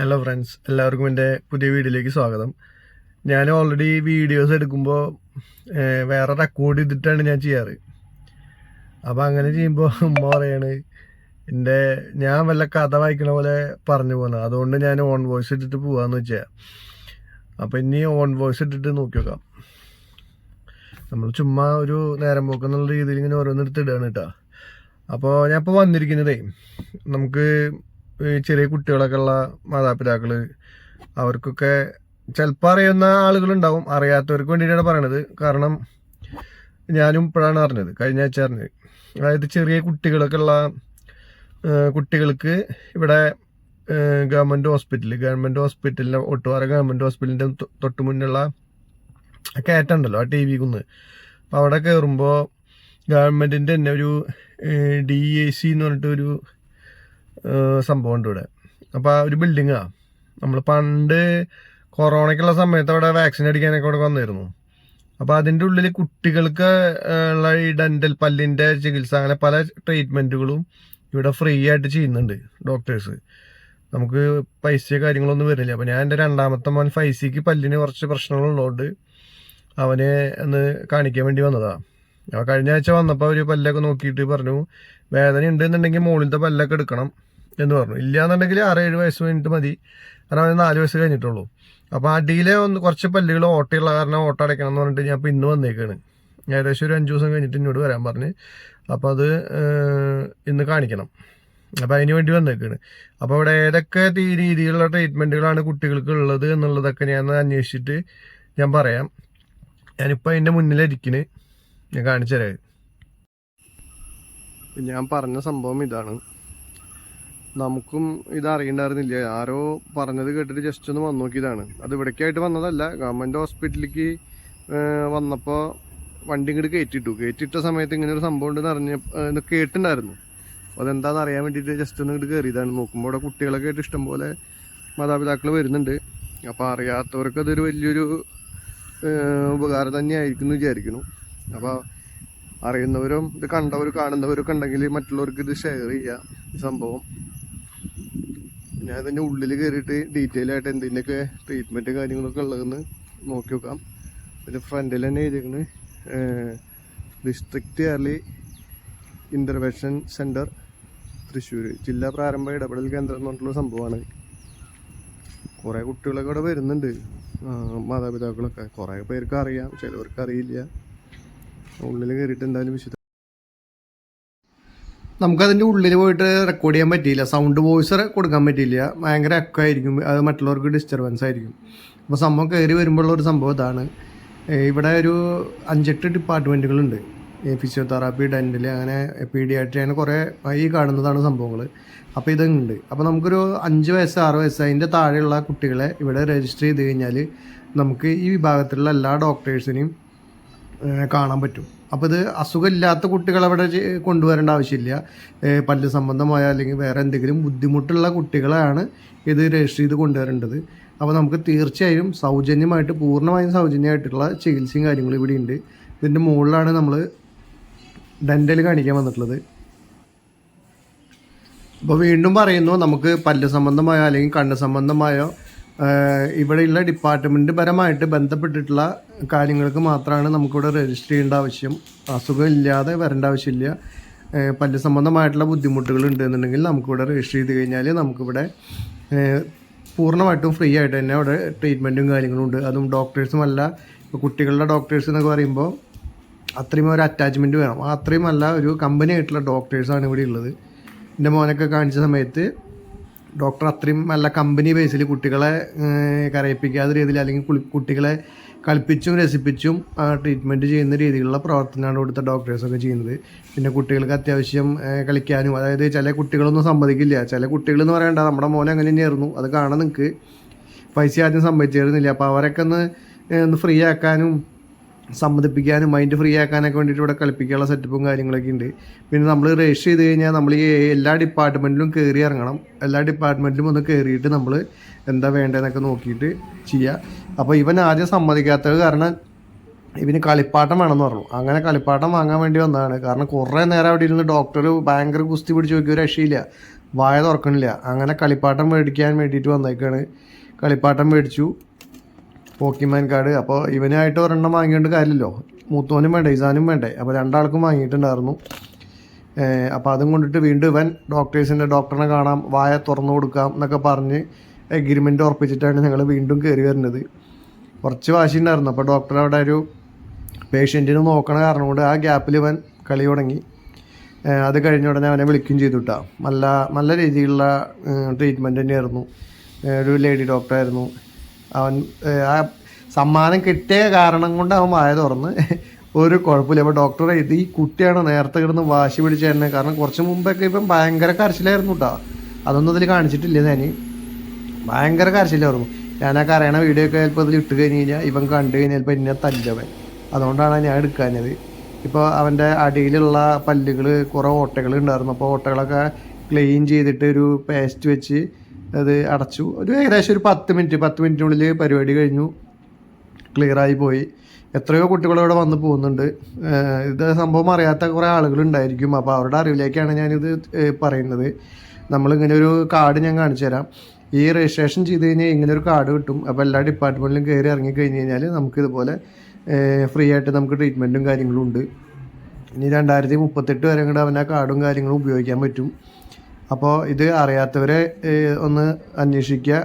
Hello friends എല്ലാവർക്കും എന്റെ പുതിയ വീഡിയോയിലേക്ക് സ്വാഗതം. ഞാൻ ഓൾറെഡി വീഡിയോസ് എടുക്കുമ്പോൾ വേറെ റെക്കോർഡ് ചെയ്തിട്ടാണ് ഞാൻ ചെയ്യാറ്. അപ്പോൾ അങ്ങനെ ചെയ്യുമ്പോൾ ഉമ്മ പറയാണ് എന്റെ ഞാൻ വല്ല കഥ വായിക്കണ പോലെ പറഞ്ഞു പോകുന്നത് അതുകൊണ്ട് ഞാൻ ഓൺ വോയിസ് ഇട്ടിട്ട് പോവാന്ന് വെച്ചാൽ അപ്പോൾ ഇനി ഓൺ വോയിസ് ഇട്ടിട്ട് നോക്കി നോക്കാം. നമ്മൾ ചുമ്മാ ഒരു നേരം പോക്കെന്നുള്ള രീതിയിൽ ഇങ്ങനെ ഓരോന്നെടുത്ത് ഇടുകയാണ് കേട്ടോ അപ്പോൾ ഞാൻ ഇപ്പോൾ വന്നിരിക്കുന്നതേ നമുക്ക് ചെറിയ കുട്ടികളൊക്കെ ഉള്ള മാതാപിതാക്കൾ അവർക്കൊക്കെ ചിലപ്പോൾ അറിയുന്ന ആളുകളുണ്ടാവും. അറിയാത്തവർക്ക് വേണ്ടിയിട്ടാണ് പറയണത്. കാരണം ഞാനും ഇപ്പോഴാണ് അറിഞ്ഞത്. കഴിഞ്ഞ ആഴ്ച അറിഞ്ഞത്. അതായത് ചെറിയ കുട്ടികളൊക്കെ ഉള്ള കുട്ടികൾക്ക് ഇവിടെ ഗവൺമെന്റ് ഹോസ്പിറ്റൽ ഗവൺമെന്റ് ഹോസ്പിറ്റലിന്റെ ഒട്ടുപാറ ഗവൺമെന്റ് ഹോസ്പിറ്റലിന്റെ തൊട്ട് മുന്നുള്ള കയറ്റുണ്ടല്ലോ ആ ടി വി കുന്ന് അപ്പോൾ അവിടെ കയറുമ്പോൾ ഗവൺമെന്റിന്റെ തന്നെ ഒരു ഡി എ സി എന്ന് പറഞ്ഞിട്ട് ഒരു ഏഹ് സംഭവം ഉണ്ട് ഇവിടെ. അപ്പോൾ ആ ഒരു ബിൽഡിങ്ങാണ് നമ്മൾ പണ്ട് കൊറോണയ്ക്കുള്ള സമയത്ത് അവിടെ വാക്സിൻ അടിക്കാനൊക്കെ അവിടെ വന്നിരുന്നു. അപ്പോൾ അതിന്റെ ഉള്ളിൽ കുട്ടികൾക്ക് ഉള്ള ഈ ഡെന്റൽ പല്ലിന്റെ ചികിത്സ അങ്ങനെ പല ട്രീറ്റ്മെന്റുകളും ഇവിടെ ഫ്രീ ആയിട്ട് ചെയ്യുന്നുണ്ട് ഡോക്ടേഴ്സ് നമുക്ക് പൈസ കാര്യങ്ങളൊന്നും വരുന്നില്ല അപ്പോൾ ഞാൻ എന്റെ രണ്ടാമത്തെ മോൻ ഫൈസിക്ക് പല്ലിന് കുറച്ച് പ്രശ്നങ്ങളുള്ളതുകൊണ്ട് അവനെ ഒന്ന് കാണിക്കാൻ വേണ്ടി വന്നതാണ് അപ്പോൾ കഴിഞ്ഞ ആഴ്ച വന്നപ്പോൾ അവർ പല്ലൊക്കെ നോക്കിയിട്ട് പറഞ്ഞു വേദന ഉണ്ടെന്നുണ്ടെങ്കിൽ മുകളിലത്തെ പല്ലൊക്കെ എടുക്കണം. എന്ന് പറഞ്ഞു. ഇല്ലാന്നുണ്ടെങ്കിൽ ആറ് ഏഴ് വയസ്സ് കഴിഞ്ഞിട്ട് മതി. കാരണം നാല് വയസ്സ് കഴിഞ്ഞിട്ടുള്ളൂ. അപ്പോൾ അടിയിലെ ഒന്ന് കുറച്ച് പല്ലുകൾ ഓട്ടയുള്ള കാരണം ഓട്ട അടയ്ക്കണം എന്ന് പറഞ്ഞിട്ട് ഞാൻ ഇപ്പോൾ ഇന്ന് വന്നേക്കാണ്. ഏകദേശം ഒരു അഞ്ച് ദിവസം കഴിഞ്ഞിട്ട് എന്നോട് വരാൻ പറഞ്ഞ്. അപ്പോൾ അത് ഇന്ന് കാണിക്കണം. അപ്പോൾ അതിന് വേണ്ടി വന്നേക്കാണ്. അപ്പോൾ അവിടെ ഏതൊക്കെ രീതിയിലുള്ള ട്രീറ്റ്മെന്റുകളാണ് കുട്ടികൾക്ക് ഉള്ളത് എന്നുള്ളതൊക്കെ ഞാൻ അന്വേഷിച്ചിട്ട് ഞാൻ പറയാം. ഞാനിപ്പോൾ അതിന്റെ മുന്നിലിരിക്കണ് ഞാൻ കാണിച്ചു തരാം ഞാൻ പറഞ്ഞ സംഭവം ഇതാണ്. നമുക്കും ഇത് അറിയണ്ടായിരുന്നില്ല. ആരോ പറഞ്ഞത് കേട്ടിട്ട് ജസ്റ്റ് ഒന്ന് വന്നു നോക്കിയതാണ് അത് ഇവിടേക്കായിട്ട് വന്നതല്ല. ഗവൺമെന്റ് ഹോസ്പിറ്റലിലേക്ക് വന്നപ്പോൾ വണ്ടി ഇങ്ങോട്ട് കയറ്റിട്ടു കയറ്റിയിട്ട സമയത്ത് ഇങ്ങനെ ഒരു സംഭവം ഉണ്ടെന്ന് അറിഞ്ഞ കേട്ടിട്ടുണ്ടായിരുന്നു അപ്പോൾ അതെന്താണെന്ന് അറിയാൻ വേണ്ടിയിട്ട് ജസ്റ്റ് ഒന്ന് ഇങ്ങോട്ട് കയറിയതാണ് നോക്കുമ്പോൾ അവിടെ കുട്ടികളൊക്കെ ആയിട്ട് ഇഷ്ടംപോലെ മാതാപിതാക്കൾ വരുന്നുണ്ട്. അപ്പോൾ അറിയാത്തവർക്ക് അതൊരു വലിയൊരു ഉപകാരം തന്നെയായിരിക്കും എന്ന് വിചാരിക്കുന്നു. അപ്പോൾ അറിയുന്നവരും ഇത് കണ്ടവരും കാണുന്നവരൊക്കെ ഉണ്ടെങ്കിൽ മറ്റുള്ളവർക്ക് ഇത് ഷെയർ ചെയ്യുക ഈ സംഭവം. ഞാൻ ഇതിന്റെ ഉള്ളിൽ കയറിയിട്ട് ഡീറ്റെയിൽ ആയിട്ട് എന്തിന്റെയൊക്കെ ട്രീറ്റ്മെന്റ് കാര്യങ്ങളൊക്കെ ഉള്ളതെന്ന് നോക്കി നോക്കാം. പിന്നെ ഫ്രണ്ടിൽ തന്നെ എഴുതിയിരിക്കുന്നത് district early intervention centre Thrissur ജില്ലാ പ്രാരംഭ ഇടപെടൽ കേന്ദ്രം എന്ന് പറഞ്ഞിട്ടുള്ള സംഭവമാണ്. കുറേ കുട്ടികളൊക്കെ ഇവിടെ വരുന്നുണ്ട്. മാതാപിതാക്കളൊക്കെ. കുറേ പേർക്ക് അറിയാം. ചിലവർക്ക് അറിയില്ല. ഉള്ളിൽ കയറിയിട്ട് എന്തായാലും വിശദ നമുക്കതിന്റെ ഉള്ളിൽ പോയിട്ട് റെക്കോർഡ് ചെയ്യാൻ പറ്റിയില്ല. സൗണ്ട് വോയിസ് കൊടുക്കാൻ പറ്റിയില്ല. ഭയങ്കര എക്കോ ആയിരിക്കും. അത് മറ്റുള്ളവർക്ക് ഡിസ്റ്റർബൻസ് ആയിരിക്കും. അപ്പോൾ സംഭവം കയറി വരുമ്പോഴുള്ള ഒരു സംഭവം ഇതാണ്. ഇവിടെ ഒരു അഞ്ചെട്ട് ഡിപ്പാർട്ട്മെന്റുകളുണ്ട് ഫിസിയോതെറാപ്പി ഡെന്റൽ അങ്ങനെ പീഡിയാട്രി അങ്ങനെ കുറേ ഈ കാണുന്നതാണ് സംഭവങ്ങൾ അപ്പോൾ ഇതുണ്ട്. അപ്പോൾ നമുക്കൊരു അഞ്ച് വയസ്സ് ആറ് വയസ്സ് അതിന്റെ താഴെയുള്ള കുട്ടികളെ ഇവിടെ രജിസ്റ്റർ ചെയ്ത് കഴിഞ്ഞാൽ നമുക്ക് ഈ വിഭാഗത്തിലുള്ള എല്ലാ ഡോക്ടേഴ്സിനെയും കാണാൻ പറ്റും. അപ്പോൾ ഇത് അസുഖമില്ലാത്ത കുട്ടികൾ അവിടെ കൊണ്ടുവരേണ്ട ആവശ്യമില്ല. പല്ല് സംബന്ധമായ അല്ലെങ്കിൽ വേറെ എന്തെങ്കിലും ബുദ്ധിമുട്ടുള്ള കുട്ടികളാണ് ഇത് രജിസ്റ്റർ ചെയ്ത് കൊണ്ടുവരേണ്ടത്. അപ്പോൾ നമുക്ക് തീർച്ചയായും സൗജന്യമായിട്ട് പൂർണമായും സൗജന്യമായിട്ടുള്ള ചികിത്സയും കാര്യങ്ങളും ഇവിടെ ഉണ്ട്. ഇതിന്റെ മുകളിലാണ് നമ്മൾ ഡെന്റൽ കാണിക്കാൻ വന്നിട്ടുള്ളത്. അപ്പോൾ വീണ്ടും പറയുന്നു നമുക്ക് പല്ല് സംബന്ധമായോ അല്ലെങ്കിൽ കണ്ണ് സംബന്ധമായോ ഇവിടെയുള്ള ഡിപ്പാർട്ട്മെന്റ് പരമായിട്ട് ബന്ധപ്പെട്ടിട്ടുള്ള കാര്യങ്ങൾക്ക് മാത്രമാണ് നമുക്കിവിടെ രജിസ്റ്റർ ചെയ്യേണ്ട ആവശ്യം. അസുഖം ഇല്ലാതെ വരേണ്ട ആവശ്യമില്ല. പല്ല് സംബന്ധമായിട്ടുള്ള ബുദ്ധിമുട്ടുകൾ ഉണ്ടെന്നുണ്ടെങ്കിൽ നമുക്കിവിടെ രജിസ്റ്റർ ചെയ്ത് കഴിഞ്ഞാൽ നമുക്കിവിടെ പൂർണമായിട്ടും ഫ്രീ ആയിട്ട് തന്നെ അവിടെ ട്രീറ്റ്മെന്റും കാര്യങ്ങളും ഉണ്ട്. അതും ഡോക്ടേഴ്സും അല്ല ഇപ്പോൾ കുട്ടികളുടെ ഡോക്ടേഴ്സ് എന്നൊക്കെ പറയുമ്പോൾ അത്രയും ഒരു അറ്റാച്ച്മെന്റ് വേണം. അത്രയും അല്ല ഒരു കമ്പനി ആയിട്ടുള്ള ഡോക്ടേഴ്സാണ് ഇവിടെ ഉള്ളത്. എന്റെ മോനൊക്കെ കാണിച്ച സമയത്ത് ഡോക്ടർ അത്രയും നല്ല കമ്പനി ബേസിൽ കുട്ടികളെ കരയിപ്പിക്കാത്ത രീതിയിൽ അല്ലെങ്കിൽ കുട്ടികളെ കളിപ്പിച്ചും രസിപ്പിച്ചും ട്രീറ്റ്മെന്റ് ചെയ്യുന്ന രീതിയിലുള്ള പ്രവർത്തനമാണ് ഇവിടുത്തെ ഡോക്ടേഴ്സൊക്കെ ചെയ്യുന്നത്. പിന്നെ കുട്ടികൾക്ക് അത്യാവശ്യം കളിക്കാനും അതായത് ചില കുട്ടികളൊന്നും സമ്മതിക്കില്ല. ചില കുട്ടികൾ എന്ന് പറയണ്ട നമ്മുടെ മോനെ അങ്ങനെ തന്നെയായിരുന്നു അത് കാണാൻ നിങ്ങൾക്ക് പൈസ ആദ്യം സമ്മതിച്ചിരുന്നില്ല അപ്പോൾ അവരൊക്കെ ഒന്ന് ഒന്ന് ഫ്രീ ആക്കാനും സമ്മതിപ്പിക്കാനും മൈൻഡ് ഫ്രീ ആക്കാനൊക്കെ വേണ്ടിയിട്ട് ഇവിടെ കളിപ്പിക്കാനുള്ള സെറ്റപ്പും കാര്യങ്ങളൊക്കെ ഉണ്ട്. പിന്നെ നമ്മൾ രജിസ്റ്റർ ചെയ്ത് കഴിഞ്ഞാൽ നമ്മൾ ഈ എല്ലാ ഡിപ്പാർട്ട്മെന്റിലും കയറി ഇറങ്ങണം. എല്ലാ ഡിപ്പാർട്ട്മെന്റിലും ഒന്ന് കയറിയിട്ട് നമ്മൾ എന്താ വേണ്ടതെന്നൊക്കെ നോക്കിയിട്ട് ചെയ്യുക അപ്പോൾ ഇവൻ ആദ്യം സമ്മതിക്കാത്തത് കാരണം ഇവന് കളിപ്പാട്ടം വേണമെന്ന് പറഞ്ഞു. അങ്ങനെ കളിപ്പാട്ടം വാങ്ങാൻ വേണ്ടി വന്നതാണ്. കാരണം കുറേ നേരം അവിടെ ഇരുന്ന് ഡോക്ടർ ഭയങ്കര കുസ്തി പിടിച്ച് നോക്കിയ ഒരു രക്ഷയില്ല. വായ തുറക്കണില്ല. അങ്ങനെ കളിപ്പാട്ടം മേടിക്കാൻ വേണ്ടിയിട്ട് വന്നേക്കാണ്. കളിപ്പാട്ടം മേടിച്ചു. Pokemon card. അപ്പോൾ ഇവനായിട്ട് ഒരെണ്ണം വാങ്ങിയിട്ട് കാര്യമില്ലല്ലോ. മൂത്തോനും വേണ്ടേ ഇസാനും വേണ്ടേ. അപ്പോൾ രണ്ടാൾക്കും വാങ്ങിയിട്ടുണ്ടായിരുന്നു. അപ്പോൾ അതും കൊണ്ടിട്ട് വീണ്ടും ഇവൻ ഡോക്ടേഴ്സിന്റെ ഡോക്ടറിനെ കാണാം വായ തുറന്നു കൊടുക്കാം എന്നൊക്കെ പറഞ്ഞ് എഗ്രിമെന്റ് ഉറപ്പിച്ചിട്ടാണ് ഞങ്ങൾ വീണ്ടും കയറി വരുന്നത്. കുറച്ച് വാശി ഉണ്ടായിരുന്നു അപ്പോൾ ഡോക്ടർ അവിടെ ഒരു പേഷ്യന്റിനെ നോക്കണ കാരണം കൊണ്ട് ആ ഗ്യാപ്പിൽ ഇവൻ കളി തുടങ്ങി. അത് കഴിഞ്ഞ ഉടനെ അവനെ വിളിക്കുകയും ചെയ്തു കേട്ടോ നല്ല നല്ല രീതിയിലുള്ള ട്രീറ്റ്മെന്റ് തന്നെയായിരുന്നു. ഒരു ലേഡി ഡോക്ടറായിരുന്നു അവൻ ആ സമ്മാനം കിട്ടിയ കാരണം കൊണ്ട് അവൻ വായ തുറന്ന്. ഒരു കുഴപ്പമില്ല. അപ്പോൾ ഡോക്ടറെ ഇത് ഈ കുട്ടിയാണ് നേരത്തെ കിടന്ന് വാശി പിടിച്ച തന്നെ കാരണം കുറച്ച് മുമ്പൊക്കെ ഇപ്പം ഭയങ്കര കരച്ചിലായിരുന്നു കേട്ടോ അതൊന്നും അതിൽ കാണിച്ചിട്ടില്ല ഞാൻ. ഭയങ്കര കരച്ചിലായിരുന്നു. ഞാൻ ആ വീഡിയോ ഒക്കെ ചിലപ്പോൾ ഇതിൽ ഇട്ട് കഴിഞ്ഞ് കഴിഞ്ഞാൽ ഇവൻ കണ്ടു കഴിഞ്ഞാൽ ചിലപ്പോൾ എന്നെ തല്ലവൻ. അതുകൊണ്ടാണ് ഞാൻ എടുക്കാഞ്ഞത്. ഇപ്പോൾ അവന്റെ അടിയിലുള്ള പല്ലുകൾ കുറേ ഓട്ടകൾ ഉണ്ടായിരുന്നു. അപ്പോൾ ഓട്ടകളൊക്കെ ക്ലീൻ ചെയ്തിട്ട് ഒരു പേസ്റ്റ് വെച്ച് അത് അടച്ചു. ഒരു ഏകദേശം ഒരു പത്ത് മിനിറ്റ് പത്ത് മിനിറ്റിനുള്ളിൽ പരിപാടി കഴിഞ്ഞു. ക്ലിയറായി പോയി. എത്രയോ കുട്ടികൾ ഇവിടെ വന്ന് പോകുന്നുണ്ട്. ഇത് സംഭവം അറിയാത്ത കുറേ ആളുകളുണ്ടായിരിക്കും. അപ്പോൾ അവരുടെ അറിവിലേക്കാണ് ഞാനിത് പറയുന്നത്. നമ്മളിങ്ങനെ ഒരു കാർഡ് ഞാൻ കാണിച്ചു തരാം. ഈ രജിസ്ട്രേഷൻ ചെയ്ത് കഴിഞ്ഞാൽ ഇങ്ങനെ ഒരു കാർഡ് കിട്ടും. അപ്പോൾ എല്ലാ ഡിപ്പാർട്ട്മെന്റിലും കയറി ഇറങ്ങി കഴിഞ്ഞ് കഴിഞ്ഞാൽ നമുക്ക് ഇതുപോലെ ഫ്രീ ആയിട്ട് നമുക്ക് ട്രീറ്റ്മെന്റും കാര്യങ്ങളും ഉണ്ട്. ഇനി രണ്ടായിരത്തി മുപ്പത്തെട്ട് വരെ കൂടെ അവൻ ആ കാർഡും കാര്യങ്ങളും ഉപയോഗിക്കാൻ പറ്റും. അപ്പോൾ ഇത് അറിയാത്തവരെ ഒന്ന് അന്വേഷിക്കുക.